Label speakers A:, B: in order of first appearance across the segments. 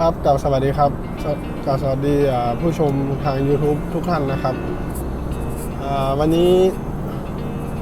A: ครับกล่าวสวัสดีครับกล่าวสวัสดีผู้ชมทาง YouTube ทุกท่านนะครับวันนี้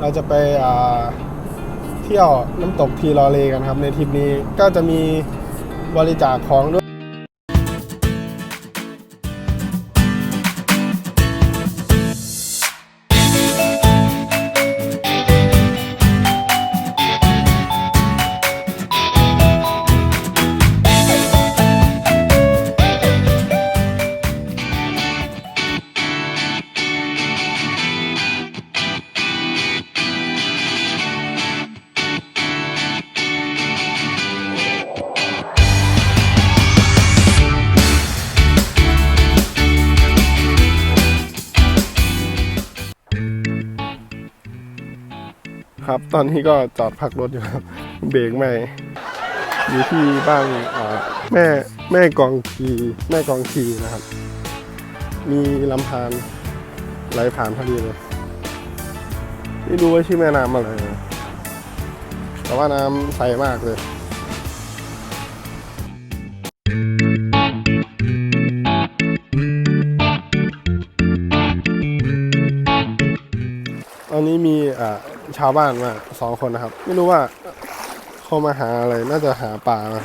A: เราจะไปเที่ยวน้ำตกทีลอเลกันครับ ในทริปนี้ก็จะมีบริจาคของด้วย ครับ ตอนนี้ก็จอดพักรถอยู่ครับ เบรกไม่ อยู่ที่บ้านแม่แม่กองทีแม่กองทีนะครับ มีลำธารไหลผ่านพอดีเลย ไม่รู้ว่าชื่อแม่น้ำอะไรนะแต่ว่าน้ำใสมากเลยตอนนี้มีอ่า ชาวบ้านมาสองคนนะครับ ไม่รู้ว่าเขามาหาอะไร น่าจะหาปลานะ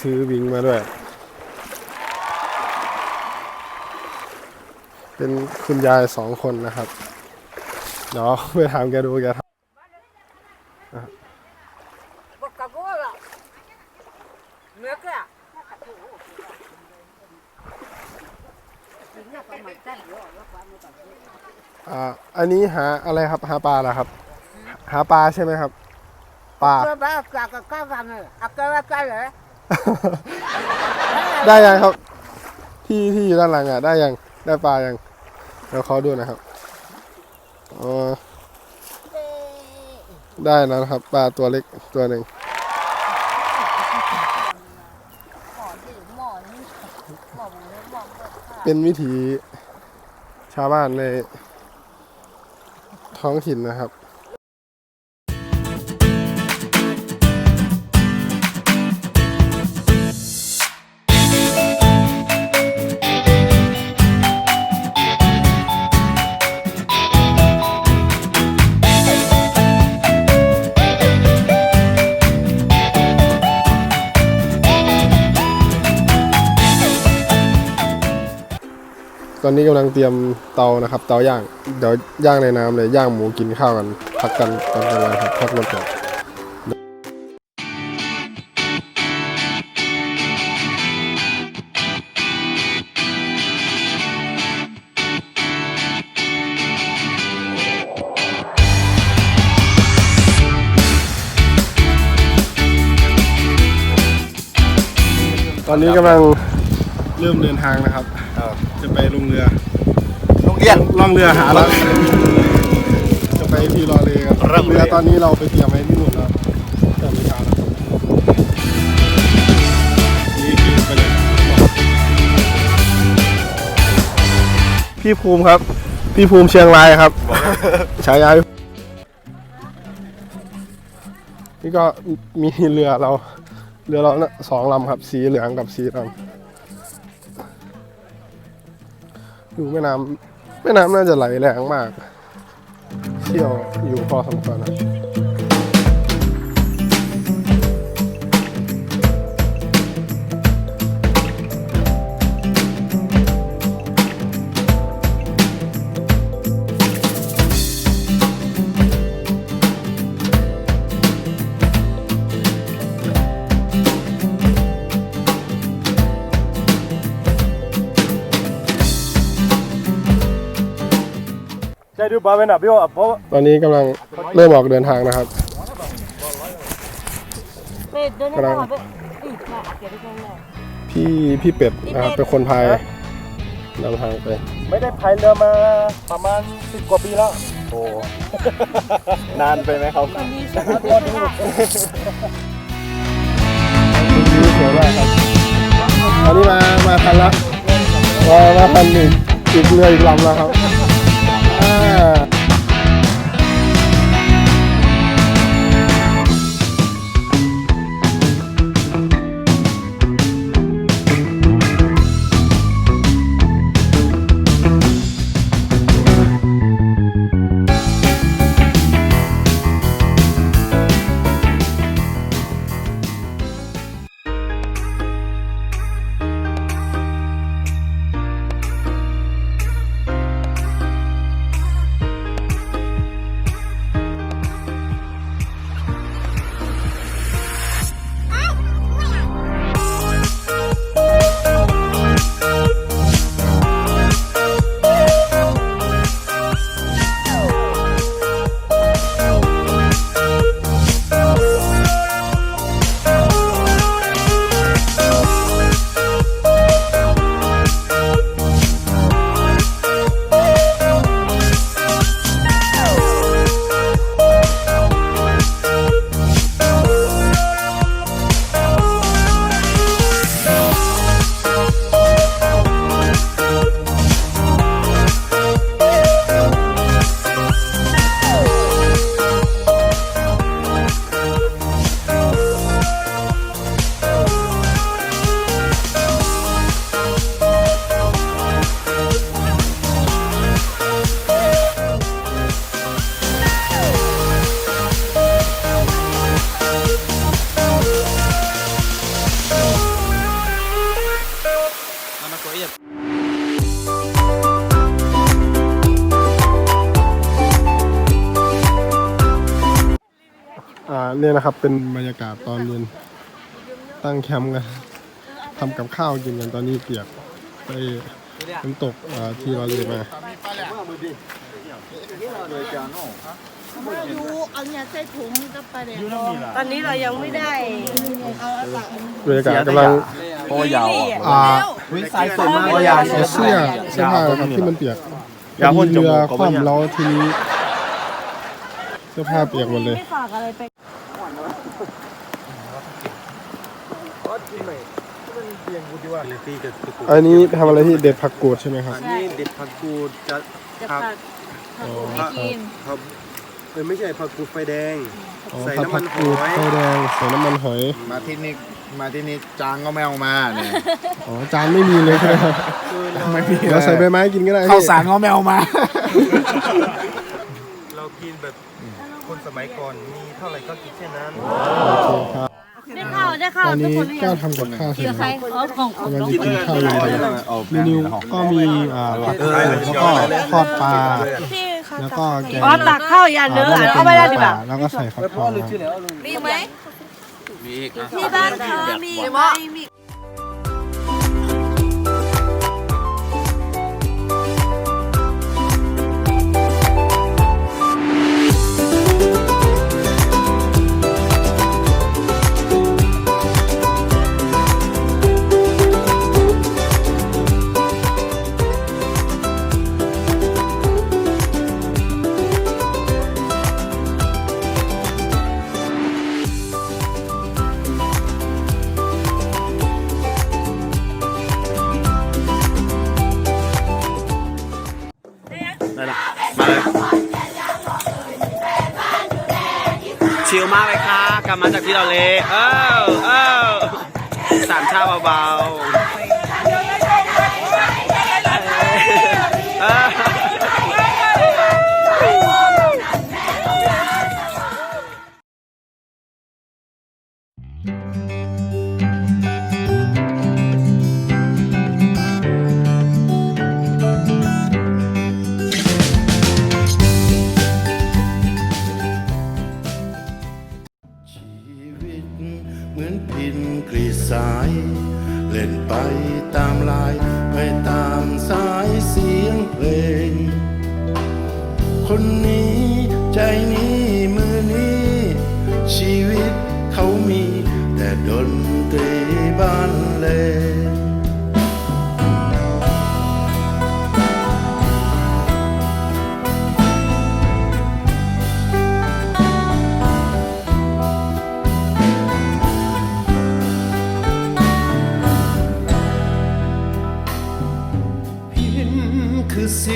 A: ถือวิงมาด้วย เป็นคุณยายสองคนนะครับ เดี๋ยวไปถามแกดูแกท
B: Coca-Cola. Mereka. ำ
A: อ่าอันนี้หาอะไรครับหาปลาเหรอครับ หาปลาใช่ไหมครับปลา
B: Apa bahasa kekamu? Apa bahasa le?
A: ได้ยังครับ ที่ที่อยู่ด้านหลังอะ ได้ยังได้ปลายังเดี๋ยวขอดูนะครับอ๋อได้แล้วนะครับ ปลาตัวเล็กตัวหนึ่งเป็นวิถี ชาวบ้านในท้องถิ่นนะครับ อนนี้กำลังเตรียมเตานะครับ เตาย่าง เดี๋ยวย่างในน้ำเลยย่างหมูกินข้าวกันพักกันตอนกลางวันครับพักรถก่อนตอนนี้กำลังเริ่มเดินทางนะครับ จะไปลงเรือ
C: โรงเรียน
A: ล่องเรือหาแล้วจะไปที่รอเลยครับ
C: ร่องเรือ
A: เรือตอนนี้เราไปเตรียมไว้ที่นู่นแล้วแต่ไม่ช้าแล้วครับนี่คือไปเลยพี่ภูมิครับ พี่ภูมิเชียงรายครับฉายานี่ก็มีเรือเรา เรือเรานะสองลำครับ สีเหลืองกับสีดำ ดูแม่น้ำแม่น้ำน่าจะไหลแรงมากเชี่ยวอยู่พอสมควรนะ ตอนนี้กำลังเริ่มออกเดินทางนะครับ
B: Bedanya
A: Kerang.
B: apa? Ih, nak akhirnya kan.
A: พี่พี่เป็ดนะครับเป็นคนพายนำทางไป
C: ไม่ได้พายเรือมาประมาณสิบกว่าปีแล้ว โอ้ นานไปไหมครับ
B: Ini semua dia.
A: วิวสวยมากครับตอนนี้มามาคันละมามาคันหนึ่งอีกเรืออีกลำแล้วครับ นี่นะครับ เป็นบรรยากาศตอนเย็นตั้งแคมป์กันทำกับข้าวกินกันตอนนี้เปียกไปน้ำตกเอ่อที่เราเลยมา
B: ดูเอาเนี่ยใส่ถุงก็ไปเลยตอนนี้เรายังไม่ได้
A: บรรยากาศกำลัง
C: โอ้ยาว
A: อ่า
C: วิสัยสวยมาก
A: ใส่เสื้อเสื้อผ้าครับที่มันเปียก
C: ยาวพ่นจ
A: เรื
C: มู
A: อก
C: ก็
A: ค
C: ไม่
A: ว่ำ
C: ยาว
A: แล้วทีนี้เสื้อผ้าเปียกหมดเลย
B: ไม่ฝาก อะไรไป
A: อันนี้ทำอะไรที่เด็ดผักกูดใช่ไหมครับ
D: นี่เด็ดผักกูดจะ
B: จะ
D: ครับ
B: ฝากผักกูดไม่กิน
D: ครับเออไม่ใช่ผักกูดไฟแดง
A: อ๋อ
D: ใส่
A: ผัด
D: น้ำมั
A: ผั
D: น
A: ก
D: ห
A: กูด
D: อย
A: ไฟแดงใส่น้ำมันหอย
C: มาที่นี่มาที่นี่จางก็ไม่เอามาเนี่ย
A: อ๋อจานไม่มีเลยใช่ไหมครับ
C: ไม่มี
A: เราใส่ใบไม้กินก็ได้
C: ข้าวสารก็ไม่เอามา
D: เรากินแบบคนสมัยก่อนมีเท่าไหร่ก็กินแค่นั้น
A: โอเคครับ
B: ได้ข้าวได้ข้าว
A: ตอน
B: ทุก
A: นี้
B: คนหรือ
A: ก็
B: ยัง
A: ทำกับข้าวเสร็
B: กิ
A: จ
B: นใคร
A: แล้ว
B: อ๋อของของ
A: กำลัง
B: น้อง
A: จะกินข้าวเย็นกันเมนูก็มีอ่าผัดไทยแล้วก็ทอดปลา
B: ที่เขา
A: แล้วก็แกง
B: อ๋อตักข้าวอย่าเนื้อเอาไปได้ดีกว่า
A: แล้วก็ใส่ฟักทองครับ
B: มีไหมมีที่บ้านเธอมีไหมมี
E: มาจากที่เราเลเออเออสามชาเบาๆ เห
F: มือนพินกรีดสาย เล่นไปตามลาย ไปตามสายเสียงเพลง คนนี้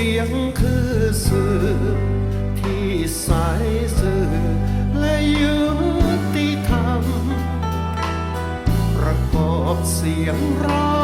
F: สียงคือสื่อที่สายสื่อและยุติธรรมประกอบเสียงร้อง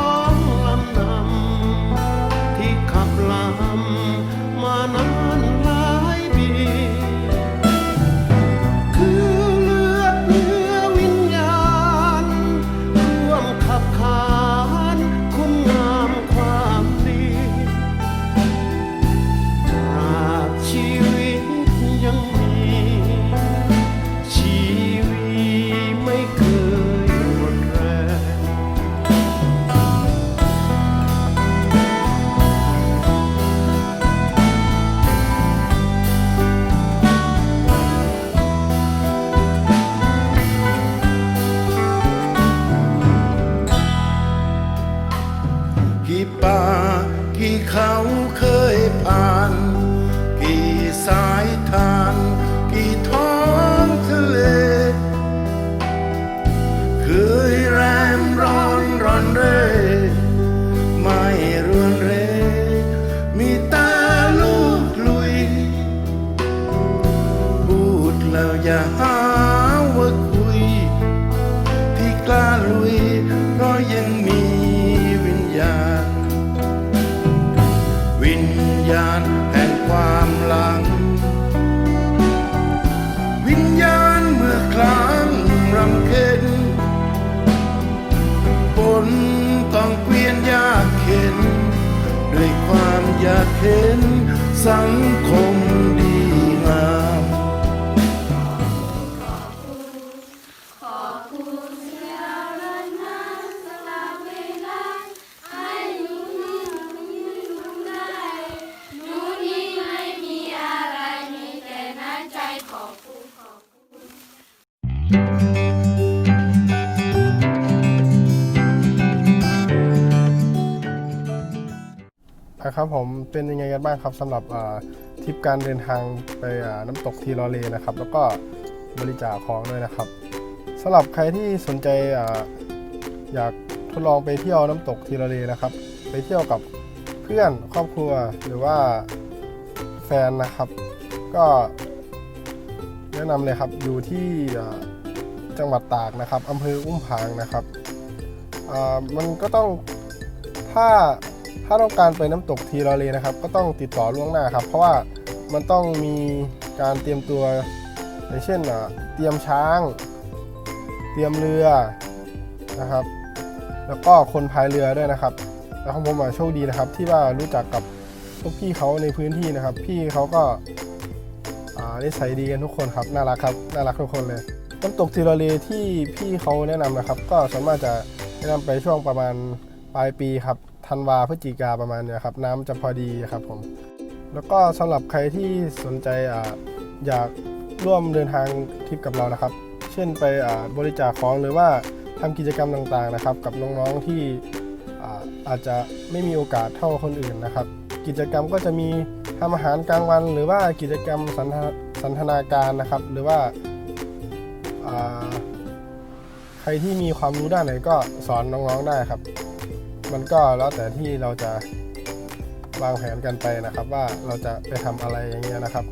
F: สังคม นะครับ
A: ผมเป็นยังไงกันบ้างครับสำหรับทริปการเดินทางไปน้ำตกทีลอเลนะครับ แล้วก็บริจาคของด้วยนะครับสำหรับใครที่สนใจออยากทดลองไปเที่ยวน้ำตกทีลอเลนะครับ ไปเที่ยวกับเพื่อนครอบครัวหรือว่าแฟนนะครับ ก็แนะนำเลยครับอยู่ที่จังหวัดตากนะครับอำเภออุ้มผางนะครับมันก็ต้องถ้า ถ้าต้องการไปน้ำตกทีลอเลนะครับ ก็ต้องติดต่อล่วงหน้าครับ เพราะว่ามันต้องมีการเตรียมตัว อย่างเช่นเตรียมช้าง เตรียมเรือนะครับ แล้วก็คนพายเรือด้วยนะครับแล้วของผมอะโชคดีนะครับ ที่ว่ารู้จักกับพวกพี่เขาในพื้นที่นะครับ พี่เขาก็อ่านิสัยดีกันทุกคนครับน่ารักครับน่ารักทุกคนเลยน้ำตกทีลอเลที่พี่เขาแนะนำนะครับ ก็ส่วนมากจะแนะนำไปช่วงประมาณปลายปีครับ ธันวาพฤศจิกาประมาณเนี้ยครับน้ำจะพอดีครับผม แล้วก็สำหรับใครที่สนใจอาอยากร่วมเดินทางทริปกับเรานะครับ เช่นไปอ่าบริจาคของหรือว่าทำกิจกรรมต่างๆนะครับ กับน้องๆที่อ่าอาจจะไม่มีโอกาสเท่าคนอื่นนะครับ กิจกรรมก็จะมีทำอาหารกลางวัน หรือว่ากิจกรรมสันทสันทนาการนะครับ หรือว่าอ่าใครที่มีความรู้ด้านไหนก็สอนน้องๆได้ครับ มันก็แล้วแต่ที่เราจะวางแผนกันไปนะครับ ว่าเราจะไปทำอะไรอย่างเงี้ยนะครับ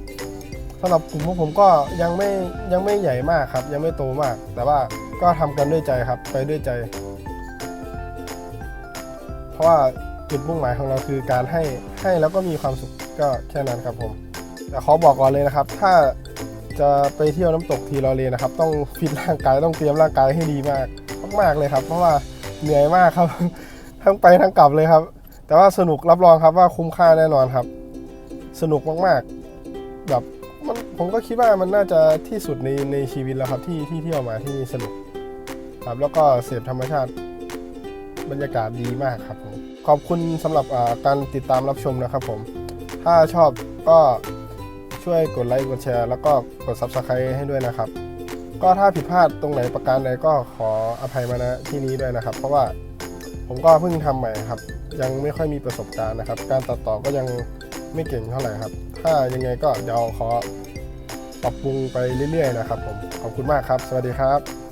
A: สำหรับกลุ่มพวกผมก็ยังไม่ยังไม่ใหญ่มากครับ ยังไม่โตมาก แต่ว่าก็ทำกันด้วยใจครับ ไปด้วยใจ เพราะว่าจุดมุ่งหมายของเราคือการให้ให้แล้วก็มีความสุขก็แค่นั้นครับผม แต่ขอบอกก่อนเลยนะครับ ถ้าจะไปเที่ยวน้ำตกทีรอเลนะครับ ต้องฟิตร่างกายต้องเตรียมร่างกายให้ดีมากมากๆเลยครับ เพราะว่าเหนื่อยมากครับ ทั้งไปทั้งกลับเลยครับ แต่ว่าสนุกรับรองครับว่าคุ้มค่าแน่นอนครับ สนุกมากๆ แบบมันผมก็คิดว่ามันน่าจะที่สุดในในชีวิตแล้วครับที่ที่เที่ยวมาที่นี่สนุกครับแล้วก็เสพธรรมชาติบรรยากาศดีมากครับผมขอบคุณสำหรับการติดตามรับชมนะครับผม ถ้าชอบก็ช่วยกดไลค์กดแชร์ แล้วก็กด Subscribe ให้ด้วยนะครับ ก็ถ้าผิดพลาดตรงไหนประการใดก็ขออภัยมาณที่นี้ด้วยนะครับ เพราะว่า ผมก็เพิ่งทำใหม่ครับ ยังไม่ค่อยมีประสบการณ์นะครับ การตัดต่อก็ยังไม่เก่งเท่าไหร่ครับ ถ้ายังไงก็เดี๋ยวขอปรับปรุงไปเรื่อยๆนะครับผมขอบคุณมากครับ สวัสดีครับ